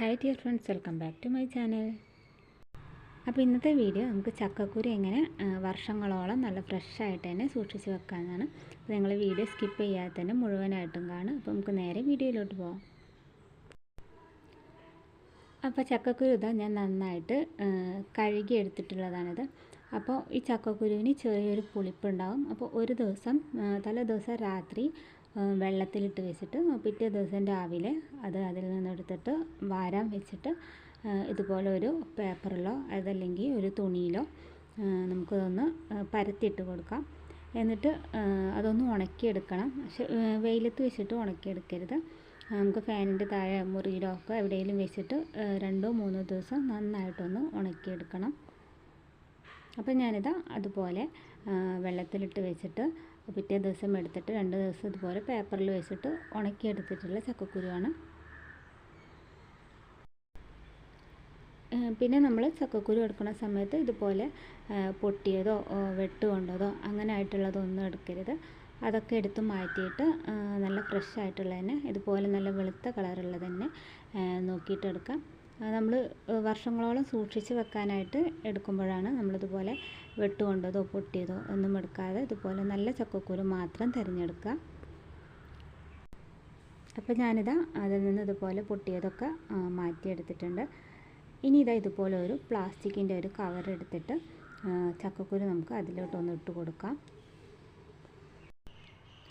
Hi dear friends welcome back to my channel അപ്പോൾ ഇന്നത്തെ video നമുക്ക് ചക്കക്കുരു എങ്ങനെ വർഷങ്ങളോളം നല്ല ഫ്രഷായിട്ട് തന്നെ സൂക്ഷിച്ച് വെക്കാമെന്നാണ് അപ്പോൾ നിങ്ങൾ വീഡിയോ സ്കിപ്പ് ചെയ്യാതെ തന്നെ മുഴുവനായിട്ടും കാണും. അപ്പോൾ നമുക്ക് നേരെ വീഡിയോയിലോട്ട് പോകാം അപ്പോൾ ചക്കക്കുരു ഇതാ ഞാൻ നന്നായിട്ട് കഴുകി എടുത്തിട്ടുള്ളതാണിത് അപ്പോൾ ഈ ചക്കക്കുരുവിന് ചെറിയൊരു പുളിപ്പുണ്ടാകും അപ്പോൾ ഒരു ദിവസം തലേ ദിവസം രാത്രി വെള്ളത്തിലിട്ട് വെച്ചിട്ട് പിറ്റേ ദിവസം രാവിലെ അത് അതിൽ നിന്നെടുത്തിട്ട് വാരാൻ വെച്ചിട്ട് ഇതുപോലെ ഒരു പേപ്പറിലോ അതല്ലെങ്കിൽ ഒരു തുണിയിലോ നമുക്കതൊന്ന് പരത്തിയിട്ട് കൊടുക്കാം. എന്നിട്ട് അതൊന്ന് ഉണക്കിയെടുക്കണം. പക്ഷെ വെയിലത്ത് വെച്ചിട്ട് ഉണക്കിയെടുക്കരുത്. നമുക്ക് ഫാനിന്റെ താഴെ മുറിയിലോ ഒക്കെ എവിടെയെങ്കിലും വെച്ചിട്ട് രണ്ടോ മൂന്നോ ദിവസം നന്നായിട്ടൊന്ന് ഉണക്കിയെടുക്കണം. അപ്പോൾ ഞാനിത് അതുപോലെ വെള്ളത്തിലിട്ട് വെച്ചിട്ട് പിറ്റേ ദിവസം എടുത്തിട്ട് രണ്ട് ദിവസം ഇതുപോലെ പേപ്പറിൽ വെച്ചിട്ട് ഉണക്കിയെടുത്തിട്ടുള്ള ചക്കക്കുരുവാണ്. പിന്നെ നമ്മൾ ചക്കക്കുരു എടുക്കുന്ന സമയത്ത് ഇതുപോലെ പൊട്ടിയതോ വെട്ടുകൊണ്ടതോ അങ്ങനെ ആയിട്ടുള്ളതൊന്നും എടുക്കരുത്. അതൊക്കെ എടുത്ത് മാറ്റിയിട്ട് നല്ല ഫ്രഷ് ആയിട്ടുള്ള തന്നെ ഇതുപോലെ നല്ല വെളുത്ത കളറുള്ളത് തന്നെ നോക്കിയിട്ട് എടുക്കാം. നമ്മൾ വർഷങ്ങളോളം സൂക്ഷിച്ച് വെക്കാനായിട്ട് എടുക്കുമ്പോഴാണ് നമ്മളിതുപോലെ വെട്ടുകൊണ്ടതോ പൊട്ടിയതോ ഒന്നും എടുക്കാതെ ഇതുപോലെ നല്ല ചക്കക്കുരു മാത്രം തിരഞ്ഞെടുക്കുക. അപ്പോൾ ഞാനിതാ അതിൽ നിന്ന് ഇതുപോലെ പൊട്ടിയതൊക്കെ മാറ്റിയെടുത്തിട്ടുണ്ട്. ഇനി ഇതാ ഇതുപോലെ ഒരു പ്ലാസ്റ്റിക്കിന്റെ ഒരു കവർ എടുത്തിട്ട് ചക്കക്കുരു നമുക്ക് അതിലോട്ടൊന്ന് ഇട്ട് കൊടുക്കാം.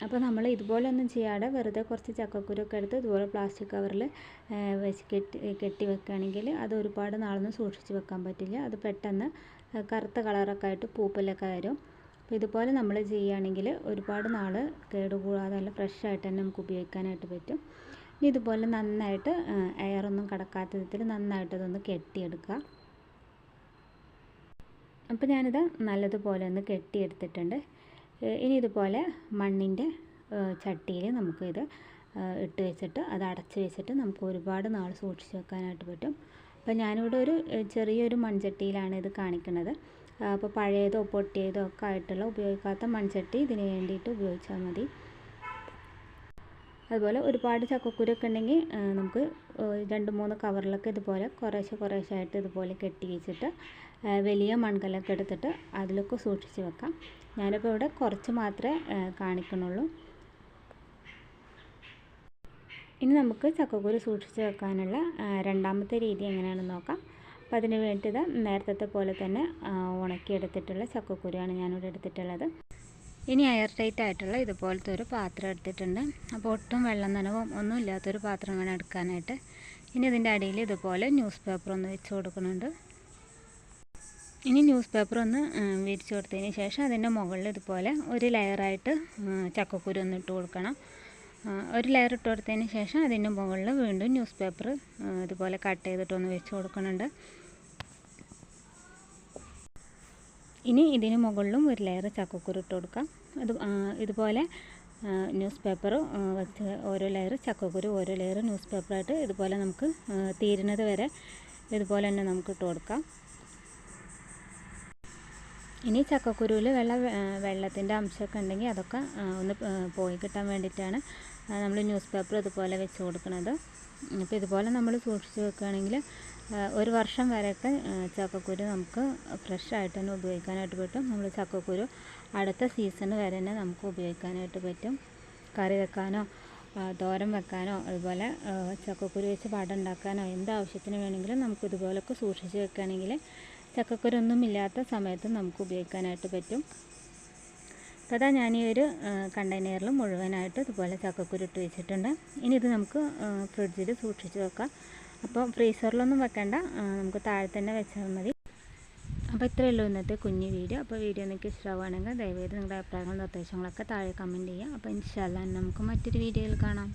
അപ്പോൾ നമ്മൾ ഇതുപോലെ ഒന്നും ചെയ്യാതെ വെറുതെ കുറച്ച് ചക്കക്കുരൊക്കെ എടുത്ത് ഇതുപോലെ പ്ലാസ്റ്റിക് കവറിൽ വെച്ച് കെട്ടി കെട്ടി വെക്കുകയാണെങ്കിൽ അത് ഒരുപാട് നാളൊന്നും സൂക്ഷിച്ച് വെക്കാൻ പറ്റില്ല. അത് പെട്ടെന്ന് കറുത്ത കളറൊക്കെ ആയിട്ട് പൂപ്പലൊക്കെ വരും. അപ്പോൾ ഇതുപോലെ നമ്മൾ ചെയ്യുകയാണെങ്കിൽ ഒരുപാട് നാൾ കേടുകൂടാതെ നല്ല ഫ്രഷ് ആയിട്ട് തന്നെ നമുക്ക് ഉപയോഗിക്കാനായിട്ട് പറ്റും. ഇനി ഇതുപോലെ നന്നായിട്ട് എയറൊന്നും കടക്കാത്ത വിധത്തിൽ നന്നായിട്ട് അതൊന്ന് കെട്ടിയെടുക്കുക. അപ്പോൾ ഞാനിത് നല്ലതുപോലെ ഒന്ന് കെട്ടിയെടുത്തിട്ടുണ്ട്. ഇനി ഇതുപോലെ മണ്ണിന്റെ ചട്ടിയിൽ നമുക്കിത് ഇട്ട് വെച്ചിട്ട് അത് അടച്ച് വെച്ചിട്ട് നമുക്ക് ഒരുപാട് നാൾ സൂക്ഷിച്ച് വെക്കാനായിട്ട് പറ്റും. അപ്പോൾ ഞാനിവിടെ ഒരു ചെറിയൊരു മൺചട്ടിയിലാണ് ഇത് കാണിക്കുന്നത്. അപ്പോൾ പഴയതോ പൊട്ടിയതോ ഒക്കെ ആയിട്ടുള്ള ഉപയോഗിക്കാത്ത മൺചട്ടി ഇതിന് വേണ്ടിയിട്ട് ഉപയോഗിച്ചാൽ മതി. അതുപോലെ ഒരുപാട് ചക്കക്കുരൊക്കെ ഉണ്ടെങ്കിൽ നമുക്ക് രണ്ട് മൂന്ന് കവറിലൊക്കെ ഇതുപോലെ കുറേശ്ശെ കുറേശ്ശെ ആയിട്ട് ഇതുപോലെ കെട്ടി വെച്ചിട്ട് വലിയ മൺകലൊക്കെ എടുത്തിട്ട് അതിലൊക്കെ സൂക്ഷിച്ച് വെക്കാം. ഞാനിപ്പോൾ ഇവിടെ കുറച്ച് മാത്രമേ കാണിക്കണുള്ളൂ ഇനി നമുക്ക് ചക്കക്കുരു സൂക്ഷിച്ച് വെക്കാനുള്ള രണ്ടാമത്തെ രീതി എങ്ങനെയാണെന്ന് നോക്കാം. അപ്പോൾ അതിന് വേണ്ടിയിട്ട് നേരത്തെ പോലെ തന്നെ ഉണക്കിയെടുത്തിട്ടുള്ള ചക്കക്കുരുവാണ് ഞാനിവിടെ എടുത്തിട്ടുള്ളത്. ഇനി എയർ ടൈറ്റ് ആയിട്ടുള്ള ഇതുപോലത്തെ ഒരു പാത്രം എടുത്തിട്ടുണ്ട്. അപ്പോൾ ഒട്ടും വെള്ളം നനവും ഒന്നും ഇല്ലാത്തൊരു പാത്രം വേണം എടുക്കാനായിട്ട്. ഇനി ഇതിന്റെ അടിയിൽ ഇതുപോലെ ന്യൂസ് പേപ്പർ ഒന്ന് വെച്ച് കൊടുക്കുന്നുണ്ട്. ഇനി ന്യൂസ് പേപ്പർ ഒന്ന് വിരിച്ചു കൊടുത്തതിന് ശേഷം അതിന്റെ മുകളിൽ ഇതുപോലെ ഒരു ലെയറായിട്ട് ചക്കക്കുരു ഒന്ന് ഇട്ട് കൊടുക്കണം. ഒരു ലെയർ ഇട്ട് കൊടുത്തതിന് ശേഷം അതിന്റെ മുകളിൽ വീണ്ടും ന്യൂസ് പേപ്പർ ഇതുപോലെ കട്ട് ചെയ്തിട്ടൊന്ന് വെച്ച് കൊടുക്കുന്നുണ്ട്. ഇനി ഇതിന് മുകളിലും ഒരു ലെയർ ചക്കക്കുരു ഇട്ട് കൊടുക്കാം. അത് ഇതുപോലെ ന്യൂസ് പേപ്പർ വെച്ച് ഓരോ ലെയർ ചക്കക്കുരു ഓരോ ലെയർ ന്യൂസ് പേപ്പറായിട്ട് ഇതുപോലെ നമുക്ക് തീരുന്നത് വരെ ഇതുപോലെ തന്നെ നമുക്ക് ഇട്ട് കൊടുക്കാം. ഇനി ചക്കക്കുരുവിൽ വെള്ള വെള്ളത്തിന്റെ അംശമൊക്കെ ഉണ്ടെങ്കിൽ അതൊക്കെ ഒന്ന് പോയി കിട്ടാൻ വേണ്ടിയിട്ടാണ് നമ്മൾ ന്യൂസ് പേപ്പർ ഇതുപോലെ വെച്ച് കൊടുക്കുന്നത്. അപ്പോൾ ഇതുപോലെ നമ്മൾ സൂക്ഷിച്ച് വെക്കുകയാണെങ്കിൽ ഒരു വർഷം വരെയൊക്കെ ചക്കക്കുരു നമുക്ക് ഫ്രഷ് ആയിട്ട് തന്നെ ഉപയോഗിക്കാനായിട്ട് പറ്റും. നമ്മൾ ചക്കക്കുരു അടുത്ത സീസൺ വരെ തന്നെ നമുക്ക് ഉപയോഗിക്കാനായിട്ട് പറ്റും. കറി വെക്കാനോ തോരൻ വെക്കാനോ അതുപോലെ ചക്കക്കുരു വെച്ച് വട ഉണ്ടാക്കാനോ എന്ത് ആവശ്യത്തിന് വേണമെങ്കിലും നമുക്ക് ഇതുപോലൊക്കെ സൂക്ഷിച്ച് വെക്കുകയാണെങ്കിൽ ചക്കക്കുരു ഒന്നും ഇല്ലാത്ത സമയത്ത് നമുക്ക് ഉപയോഗിക്കാനായിട്ട് പറ്റും. അപ്പോൾ അതാ ഞാൻ ഈ ഒരു കണ്ടെയ്നറിൽ മുഴുവനായിട്ട് ഇതുപോലെ ചക്കക്കുരു ഇട്ട് വെച്ചിട്ടുണ്ട്. ഇനി ഇത് നമുക്ക് ഫ്രിഡ്ജിൽ സൂക്ഷിച്ച് വെക്കാം. അപ്പോൾ ഫ്രീസറിലൊന്നും വെക്കണ്ട. നമുക്ക് താഴെ തന്നെ വെച്ചാൽ മതി. അപ്പോൾ ഇത്രയേ ഉള്ളൂ ഇന്നത്തെ കുഞ്ഞു വീഡിയോ. അപ്പോൾ വീഡിയോ നിങ്ങൾക്ക് ഇഷ്ടമാവുകയാണെങ്കിൽ ദയവേത് നിങ്ങളുടെ അഭിപ്രായങ്ങളും നിർദ്ദേശങ്ങളൊക്കെ താഴെ കമന്റ് ചെയ്യുക അപ്പോൾ ഇൻഷാല്ല നമുക്ക് മറ്റൊരു വീഡിയോയിൽ കാണാം.